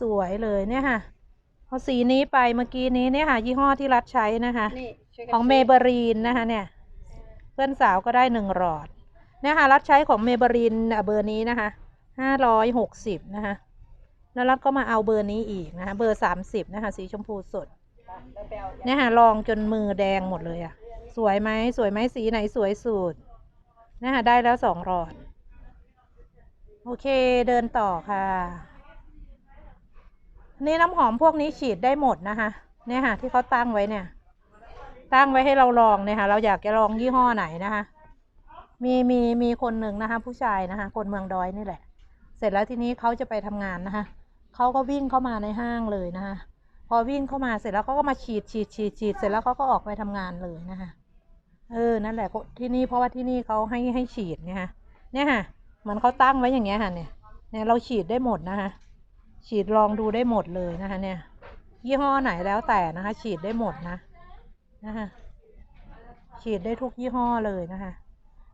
สวยเลยเนี่ยค่ะเอาสีนี้ไปเมื่อกี้นี้เนี่ยค่ะ ยี่ห้อที่รัดใช้นะคะนี่ช่วยกันของเมซื้เบรีนนะคะ เนี่ย เพื่อนสาวก็ได้หนึ่งหลอดเนี่ยค่ะรัดใช้ของเมเบรีนเบอร์นี้นะคะห้าร้อยหกสิบนะคะแล้วรัดก็มาเอาเบอร์นี้อีกนะคะเบอร์สามสิบนะคะสีชมพูสดแล้วไปเอาเนี่ยค่ะลองจนมือแดงหมดเลยอะสวยไหมสวยไหมสีไหนสวยสุดเนี่ยค่ะได้แล้วสองหลอด โอเคเดินต่อค่ะ นี่น้ำหอมพวกนี้ฉีดได้หมดนะคะเนี่ยค่ะ ที่เขาตั้งไว้เนี่ย ตั้งไว้ให้เราลองเนี่ยค่ะ เราอยากจะลองยี่ห้อไหนนะคะ มีมีมีคนหนึ่งนะคะ ผู้ชายนะคะ คนเมืองดอยนี่แหละ เสร็จแล้วทีนี้เขาจะไปทำงานนะคะเขาก็วิ่งเข้ามาในห้างเลยนะคะ พอวิ่งเข้ามาเสร็จแล้วเขาก็มาฉีดฉีดฉีดฉีดเสร็จแล้วเขาก็ออกไปทำงานเลยนะคะ เออนั่นแหละที่นี่เพราะว่าที่นี่เขาให้ให้ฉีดเนี่ยค่ะเนี่ยค่ะเหมือนเขาตั้งไว้อย่างเงี้ยค่ะเนี่ยเนี่ยเราฉีดได้หมดนะคะ ฉีดลองดูได้หมดเลยนะคะ เนี่ย ยี่ห้อไหนแล้วแต่นะคะ ฉีดได้หมดนะนะคะฉีดได้ทุกยี่ห้อเลยนะคะ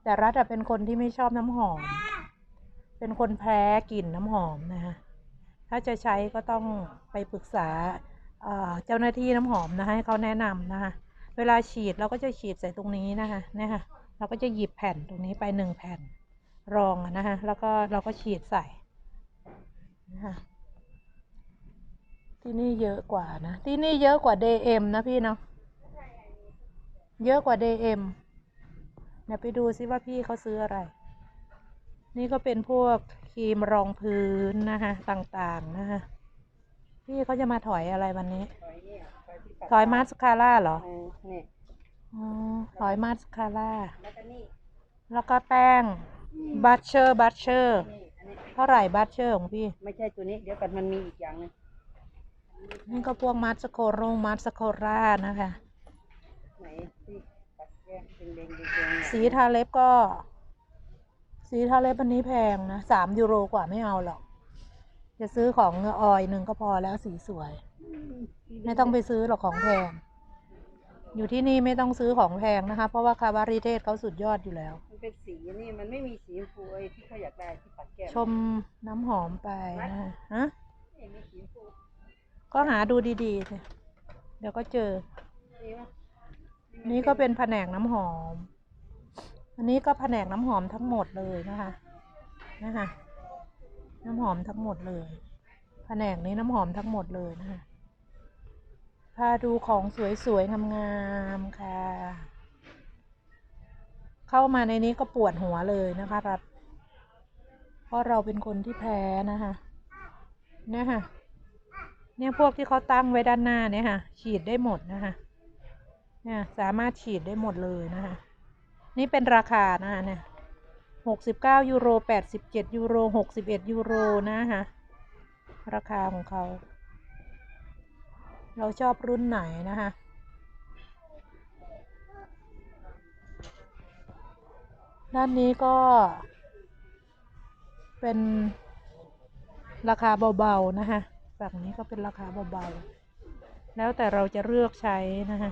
แต่รัฐเป็นคนที่ไม่ชอบน้ำหอม เป็นคนแพ้กลิ่นน้ำหอมนะคะ ถ้าจะใช้ก็ต้องไปปรึกษาเจ้าหน้าที่น้ำหอมนะคะให้เขาแนะนำนะคะ เวลาฉีดเราก็จะฉีดใส่ตรงนี้นะคะเนี่ยค่ะเราก็จะหยิบแผ่นตรงนี้ไปหนึ่งแผ่นรองนะคะแล้วก็เราก็ฉีดใส่นะคะ ที่นี่เยอะกว่านะ ที่นี่เยอะกว่า DM นะพี่เนาะเยอะกว่า DM เดี๋ยวไปดูซิว่าพี่เขาซื้ออะไร นี่ก็เป็นพวกครีมรองพื้นนะคะต่างๆนะคะพี่เขาจะมาถอยอะไรวันนี้ ถอยเนี่ยถอยที่ปัดถอยมาสคาร่าเหรอเออนี่อ๋อถอยมาสคาร่าแล้วก็นี่แล้วก็แป้งบัตเชอร์บัตเชอร์นี่อันนี้เท่าไหร่บัตเชอร์ของพี่ ไม่ใช่ตัวนี้ เดี๋ยวกันมันมีอีกอย่างหนึง นี่ก็พวกมัสโคโรมัสโครานะคะ ไหนที่ปัดแยกแดงๆแดงๆเนี่ยสีทาเล็บก็ สีทาเล็บอันนี้แพงนะสามยูโรกว่าไม่เอาหรอก จะซื้อของออยหนึ่งก็พอแล้วสีสวย ไม่ต้องไปซื้อหรอกของแพง อยู่ที่นี่ไม่ต้องซื้อของแพงนะคะ เพราะว่าคาบาริเทศเขาสุดยอดอยู่แล้ว มันเป็นสีนี่มันไม่มีสีชมพูไอ้ที่เขาอยากได้ที่ปัดแก้มชมน้ำหอมไปนะคะฮะ ไม่มีสีชมพู ก็หาดูดีๆสิเดี๋ยวก็เจอ นี่ก็เป็นแผนกน้ำหอม อันนี้ก็แผนกน้ำหอมทั้งหมดเลยนะคะนะคะน้ำหอมทั้งหมดเลยแผนกนี้น้ำหอมทั้งหมดเลยนะคะพาดูของสวยๆงามๆค่ะ เข้ามาในนี้ก็ปวดหัวเลยนะคะรัฐเพราะเราเป็นคนที่แพ้นะคะเนี่ยค่ะ เนี่ยพวกที่เขาตั้งไว้ด้านหน้าเนี่ยค่ะ ฉีดได้หมดนะคะเนี่ยสามารถฉีดได้หมดเลยนะคะ นี่เป็นราคานะคะเนี่ยหกสิบเก้ายูโรแปดสิบเจ็ดยูโรหกสิบเอ็ดยูโรนะคะราคาของเขา เราชอบรุ่นไหนนะคะด้านนี้ก็ เป็นราคาเบา ๆ นะคะ ฝั่งนี้ก็เป็นราคาเบาๆ แล้วแต่เราจะเลือกใช้นะคะ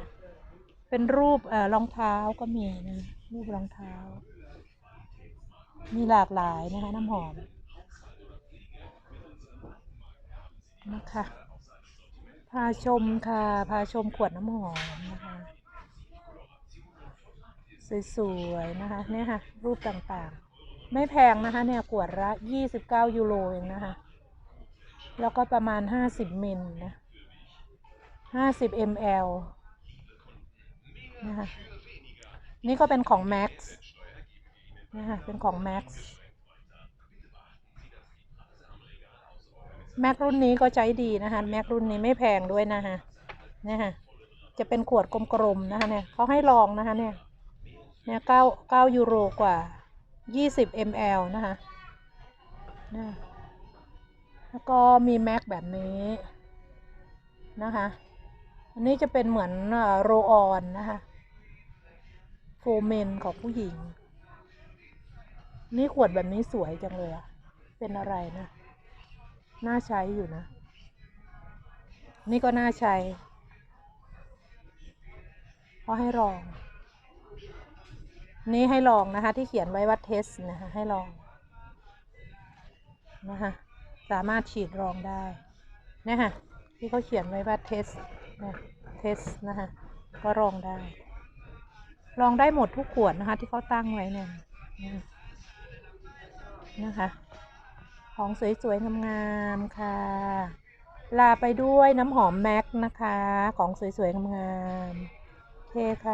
เป็นรูปเอ่อรองเท้าก็มีนะรูปรองเท้า มีหลากหลายนะคะน้ำหอมนะคะพาชมค่ะพาชมขวดน้ำหอมนะคะสวยๆนะคะเนี่ยค่ะรูปต่างๆ ไม่แพงนะคะเนี่ยขวดละยี่สิบเก้ายูโรเองนะคะ แล้วก็ประมาณห้าสิบมิลนะห้าสิบมลนะคะนี่ก็เป็นของ Max นะคะเป็นของ Max Max รุ่นนี้ก็ใช้ดีนะคะ Max รุ่นนี้ไม่แพงด้วยนะคะเนี่ยค่ะจะเป็นขวดกลมๆนะคะเนี่ยเขาให้ลองนะคะเนี่ยเนี่ยเก้าเก้ายูโรกว่ายี่สิบมลนะคะเนี่ย แล้วก็มี Max แบบนี้นะคะ อันนี้จะเป็นเหมือนโรออนนะคะโฟเมนของผู้หญิง นี่ขวดแบบนี้สวยจังเลยอะเป็นอะไรนะ น่าใช้อยู่นะ นี่ก็น่าใช้เพราะให้ลอง นี่ให้ลองนะคะ ที่เขียนไว้ว่าเทสนะคะให้ลองนะคะ สามารถฉีดลองได้เนี่ยค่ะที่เขาเขียนไว้ว่าเทสนะเทสนะคะก็ลองได้ลองได้หมดทุกขวดนะคะ ที่เขาตั้งไว้เนี่ยนะนะคะ ของสวยๆงามๆค่ะ ลาไปด้วยน้ำหอมแม็กนะคะ ของสวยๆงามๆโอเคค่ะ